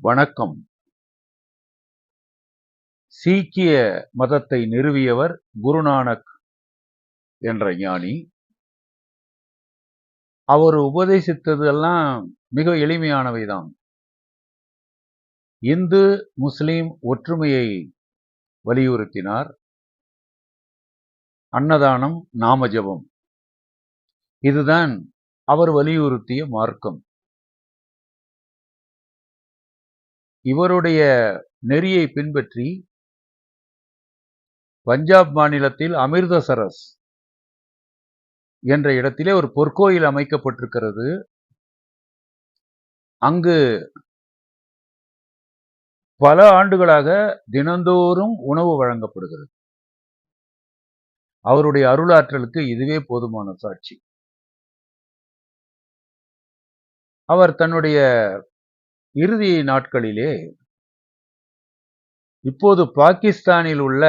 வணக்கம். சீக்கிய மதத்தை நிறுவியவர் குருநானக் என்ற ஞானி. அவர் உபதேசித்தது எல்லாம் மிக எளிமையானவைதான் இந்து முஸ்லீம் ஒற்றுமையை வலியுறுத்தினார். அன்னதானம் நாமஜபம் இதுதான் அவர் வலியுறுத்திய மார்க்கம். இவருடைய நெறியை பின்பற்றி பஞ்சாப் மாநிலத்தில் அமிர்தசரஸ் என்ற இடத்திலே ஒரு பொற்கோயில் அமைக்கப்பட்டிருக்கிறது. அங்கு பல ஆண்டுகளாக தினந்தோறும் உணவு வழங்கப்படுகிறது. அவருடைய அருளாற்றலுக்கு இதுவே போதுமான சாட்சி. அவர் தன்னுடைய இறுதி நாட்களிலே இப்போது பாகிஸ்தானில் உள்ள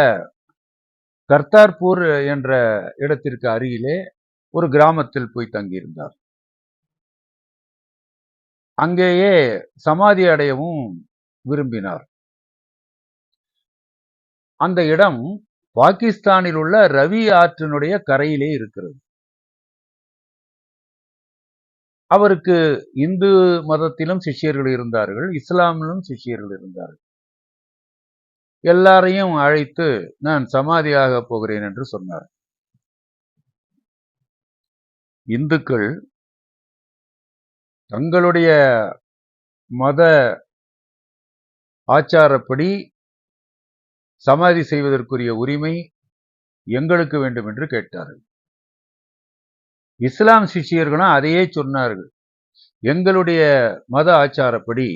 கர்த்தார்பூர் என்ற இடத்திற்கு அருகிலே ஒரு கிராமத்தில் போய் தங்கியிருந்தார். அங்கேயே சமாதி அடையவும் விரும்பினார். அந்த இடம் பாகிஸ்தானில் உள்ள ரவி ஆற்றினுடைய கரையிலே இருக்கிறது. அவருக்கு இந்து மதத்திலும் சிஷ்யர்கள் இருந்தார்கள் இஸ்லாமிலும் சிஷ்யர்கள் இருந்தார்கள். எல்லாரையும் அழைத்து நான் சமாதியாக போகிறேன் என்று சொன்னார். இந்துக்கள் தங்களுடைய மத ஆச்சாரப்படி சமாதி செய்வதற்குரிய உரிமை எங்களுக்கு வேண்டும் என்று கேட்டார்கள். இஸ்லாம் சிஷியர்களும் அதையே சொன்னார்கள். எங்களுடைய மத ஆச்சாரப்படி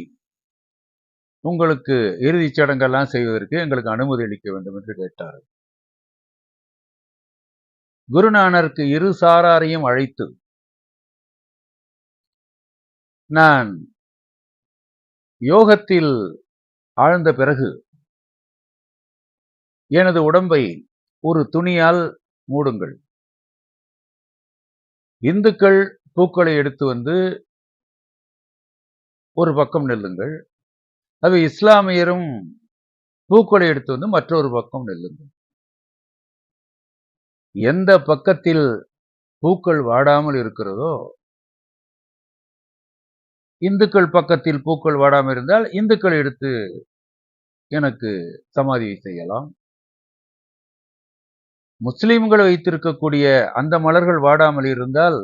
உங்களுக்கு இறுதிச் சடங்கெல்லாம் செய்வதற்கு எங்களுக்கு அனுமதி அளிக்க வேண்டும் என்று கேட்டார்கள். குருநானருக்கு இரு சாராரையும் அழைத்து நான் யோகத்தில் ஆழ்ந்த பிறகு எனது உடம்பை ஒரு துணியால் மூடுங்கள். இந்துக்கள் பூக்களை எடுத்து வந்து ஒரு பக்கம் நெல்லுங்கள். அது இஸ்லாமியரும் பூக்களை எடுத்து வந்து மற்றொரு பக்கம் நெல்லுங்கள். எந்த பக்கத்தில் பூக்கள் வாடாமல் இருக்கிறதோ இந்துக்கள் பக்கத்தில் பூக்கள் வாடாமல் இருந்தால் இந்துக்கள் எடுத்து எனக்கு சமாதி செய்யலாம். முஸ்லிம்கள் வைத்திருக்கக்கூடிய அந்த மலர்கள் வாடாமல் இருந்தால்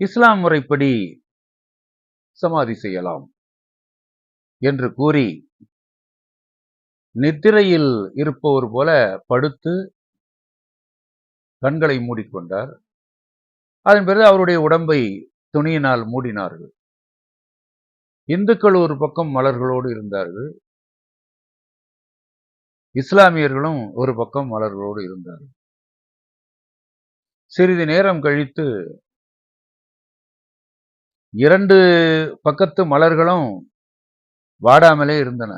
இஸ்லாம் முறைப்படி சமாதி செய்யலாம் என்று கூறி நித்திரையில் இருப்பவர் போல படுத்து கண்களை மூடிக்கொண்டார். அதன் பிறகு அவருடைய உடம்பை துணியினால் மூடினார்கள். இந்துக்கள் ஒரு பக்கம் மலர்களோடு இருந்தார்கள். இஸ்லாமியர்களும் ஒரு பக்கம் மலர்களோடு இருந்தார்கள். சிறிது நேரம் கழித்து இரண்டு பக்கத்து மலர்களும் வாடாமலே இருந்தன.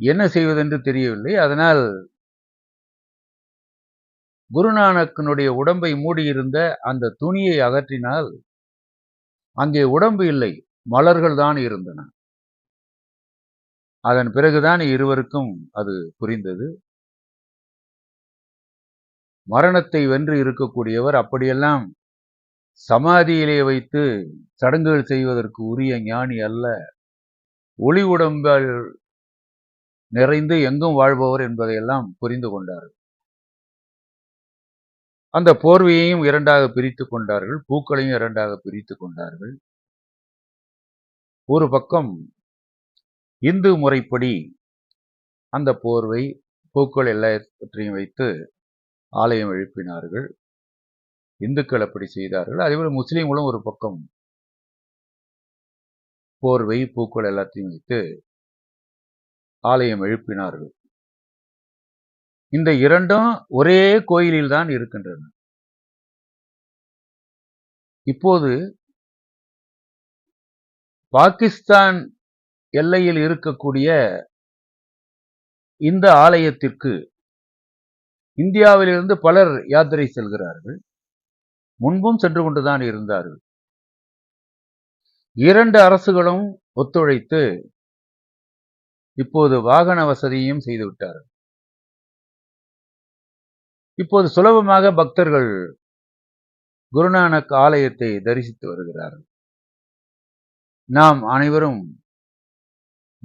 என்ன செய்வதென்று தெரியவில்லை. அதனால் குருநானக்கனுடைய உடம்பை மூடியிருந்த அந்த துணியை அகற்றினால் அங்கே உடம்பு இல்லை. மலர்கள் தான் இருந்தன. அதன் பிறகுதான் இருவருக்கும் அது புரிந்தது. மரணத்தை வென்று இருக்கக்கூடியவர் அப்படியெல்லாம் சமாதியிலே வைத்து சடங்குகள் செய்வதற்கு உரிய ஞானி அல்ல. ஒளி உடம்பால் நிறைந்து எங்கும் வாழ்பவர் என்பதையெல்லாம் புரிந்து கொண்டார்கள். அந்த போர்வையையும் இரண்டாக பிரித்து கொண்டார்கள் பூக்களையும் இரண்டாக பிரித்து கொண்டார்கள். ஒரு பக்கம் இந்து முறைப்படி அந்த போர்வை பூக்கள் எல்லாவற்றையும் வைத்து ஆலயம் எழுப்பினார்கள். இந்துக்கள் அப்படி செய்தார்கள். அதேபோல் முஸ்லீம்களும் ஒரு பக்கம் போர்வை பூக்கள் எல்லாத்தையும் வைத்து ஆலயம் எழுப்பினார்கள். இந்த இரண்டும் ஒரே கோயிலில் தான் இருக்கின்றன. இப்போது பாகிஸ்தான் எல்லையில் இருக்கக்கூடிய இந்த ஆலயத்திற்கு இந்தியாவிலிருந்து பலர் யாத்திரை செல்கிறார்கள். முன்பும் சென்று கொண்டுதான் இருந்தார்கள். இரண்டு அரசுகளும் ஒத்துழைத்து இப்போது வாகன வசதியும் செய்து விட்டார்கள். இப்போது சுலபமாக பக்தர்கள் குருநானக் ஆலயத்தை தரிசித்து வருகிறார்கள். நாம் அனைவரும்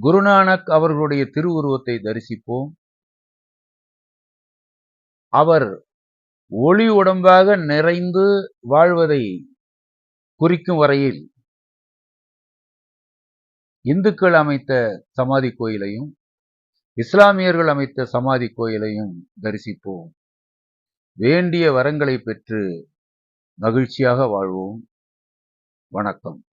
குருநானக் அவர்களுடைய திருவுருவத்தை தரிசிப்போம். அவர் ஒளி உடம்பாக நிறைந்து வாழ்வதை குறிக்கும் வரையில் இந்துக்கள் அமைத்த சமாதி கோயிலையும் இஸ்லாமியர்கள் அமைத்த சமாதி கோயிலையும் தரிசிப்போம். வேண்டிய வரங்களை பெற்று மகிழ்ச்சியாக வாழ்வோம். வணக்கம்.